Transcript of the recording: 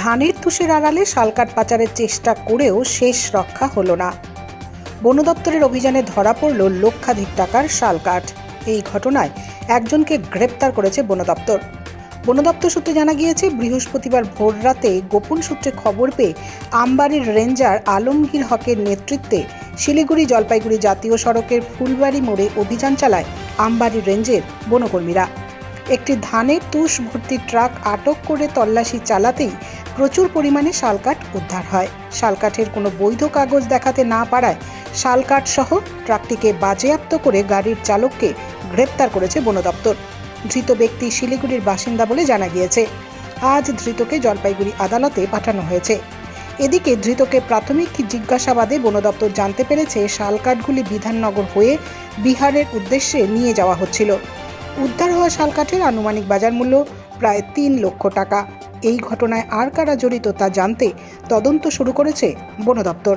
ধানের তুষের আড়ালে শালকাঠ পাচারের চেষ্টা করেও শেষ রক্ষা হলো না। বন দপ্তরের অভিযানে ধরা পড়ল লক্ষাধিক টাকার শালকাঠ এই ঘটনায় একজনকে গ্রেপ্তার করেছে বন দপ্তর। বন দপ্তর সূত্রে জানা গিয়েছে, বৃহস্পতিবার ভোররাতে গোপন সূত্রে খবর পেয়ে আমবাড়ির রেঞ্জার আলমগীর হকের নেতৃত্বে শিলিগুড়ি জলপাইগুড়ি জাতীয় সড়কের ফুলবাড়ি মোড়ে অভিযান চালায় আমবাড়ি রেঞ্জের বনকর্মীরা। একটি ধানের তুষ ভর্তি ট্রাক আটক করে তল্লাশি চালাতেই প্রচুর পরিমাণে শালকাঠ উদ্ধার হয়। শালকাঠের কোনো বৈধ কাগজ দেখাতে না পারায় শালকাঠ সহ ট্রাকটিকে বাজেয়াপ্ত করে গাড়ির চালককে গ্রেপ্তার করেছে বন দপ্তর। ধৃত ব্যক্তি শিলিগুড়ির বাসিন্দা বলে জানা গিয়েছে। আজ ধৃতকে জলপাইগুড়ি আদালতে পাঠানো হয়েছে। এদিকে ধৃতকে প্রাথমিক জিজ্ঞাসাবাদে বন দপ্তর জানতে পেরেছে, শালকাঠগুলি বিধাননগর হয়ে বিহারের উদ্দেশ্যে নিয়ে যাওয়া হচ্ছিল। উদ্ধার হওয়া শালকাঠের আনুমানিক বাজার মূল্য প্রায় তিন লক্ষ টাকা। এই ঘটনায় আর কারা জড়িত তা জানতে তদন্ত শুরু করেছে বন দপ্তর।